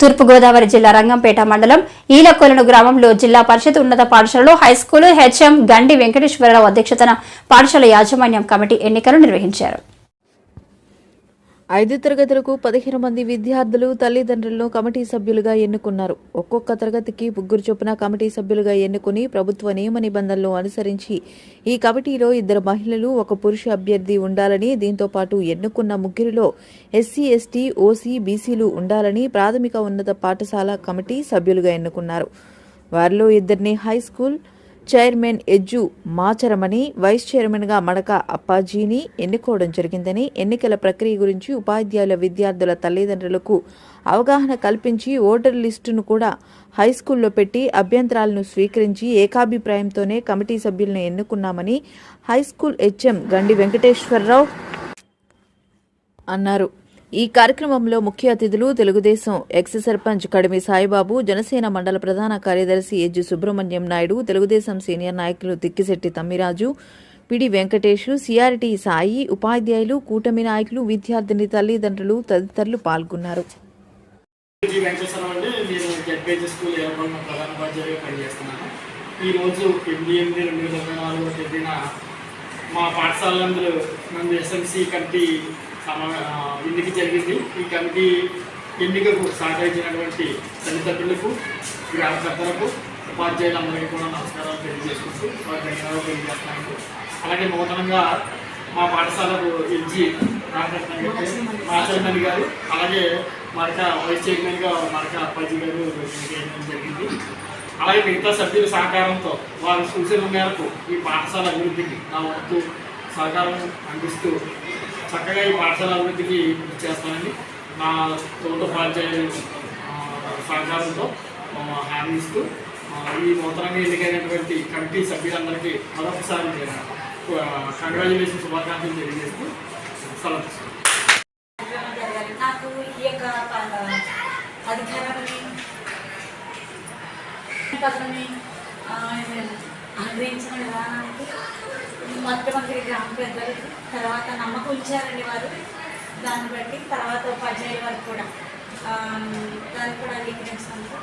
తూర్పుగోదావరి జిల్లా రంగంపేట మండలం ఈలకొలను గ్రామంలో జిల్లా పరిషత్ ఉన్నత పాఠశాలలో హైస్కూల్ హెచ్ఎం గండి వెంకటేశ్వరరావు అధ్యక్షతన పాఠశాల యాజమాన్యం కమిటీ ఎన్నికలు నిర్వహించారు. ఐదు తరగతులకు పదిహేను మంది విద్యార్థులు తల్లిదండ్రులను కమిటీ సభ్యులుగా ఎన్నుకున్నారు. ఒక్కొక్క తరగతికి ముగ్గురు చొప్పున కమిటీ సభ్యులుగా ఎన్నుకుని ప్రభుత్వ నియమ నిబంధనలు అనుసరించి ఈ కమిటీలో ఇద్దరు మహిళలు ఒక పురుష అభ్యర్థి ఉండాలని దీంతో పాటు ఎన్నుకున్న ముగ్గురిలో ఎస్సీ ఎస్టీ ఓసీ బీసీలు ఉండాలని ప్రాథమిక ఉన్నత పాఠశాల కమిటీ సభ్యులుగా ఎన్నుకున్నారు. వారిలో ఇద్దరిని high school chairman Ejju మాచరమని vice చైర్మన్గా మడక అప్పాజీని ఎన్నుకోవడం జరిగిందని ఎన్నికల ప్రక్రియ గురించి ఉపాధ్యాయుల విద్యార్థుల తల్లిదండ్రులకు అవగాహన కల్పించి ఓటర్ లిస్టును కూడా హై స్కూల్లో పెట్టి అభ్యంతరాలను స్వీకరించి ఏకాభిప్రాయంతోనే కమిటీ సభ్యులను ఎన్నుకున్నామని high school HM Gandi Venkateswararao అన్నారు. ఈ కార్యక్రమంలో ముఖ్య అతిథులు తెలుగుదేశం ఎక్స్ సర్పంచ్ కడిమి సాయిబాబు జనసేన మండల ప్రధాన కార్యదర్శి ఎజ్జు సుబ్రహ్మణ్యం నాయుడు తెలుగుదేశం సీనియర్ నాయకులు తిక్కిశెట్టి తమ్మిరాజు పిడి వెంకటేష్ సిఆర్టీ సాయి ఉపాధ్యాయులు కూటమి నాయకులు విద్యార్థిని తల్లిదండ్రులు తదితరులు పాల్గొన్నారు. ఎనిమిది రెండు వేల ఇరవై నాలుగో తేదీన మా పాఠశాలందరూ నన్ను ఎస్ఎంసీ కమిటీ ఎన్నిక జరిగింది. ఈ కమిటీ ఎన్నికకు సహకరించినటువంటి తల్లిదండ్రులకు గ్రామ పెద్దలకు ఉపాధ్యాయులందరికీ కూడా నమస్కారాలు తెలియజేసుకుంటూ వారి ధన్యవాదాలు తెలియజేస్తున్నాను. అలాగే నూతనంగా మా పాఠశాలకు ఎల్జీ రామకృష్ణ గారు అలాగే మరొక వైస్ చైర్మన్గా మరొక అప్పాజీ గారు చేయడం జరిగింది. అలాగే మిగతా సభ్యుల సహకారంతో వారి సూచనల మేరకు ఈ పాఠశాల అభివృద్ధికి నా వంతు సహకారం అందిస్తూ చక్కగా ఈ పాఠశాల అభివృద్ధికి కృషి చేస్తానని నా తోట ఉపాధ్యాయులు సహకారంతో హామీస్తూ ఈ నూతనంగా ఎన్నికైనటువంటి కమిటీ సభ్యులందరికీ మరొకసారి కంగ్రాచులేషన్ శుభాకాంక్షలు తెలియజేస్తూ సెలవు తీసుకుంటాను. నాకు ఈ యొక్క అధికారాన్ని పదవిని ఆ, అనుగ్రహించిన విధానానికి మొట్టమొదటి గ్రామ పెద్దలు తర్వాత నమ్మకం ఉంచారండి వారు. దాన్ని బట్టి తర్వాత ఉపాధ్యాయుల వారు కూడా దాన్ని కూడా అంగీకరించినందుకు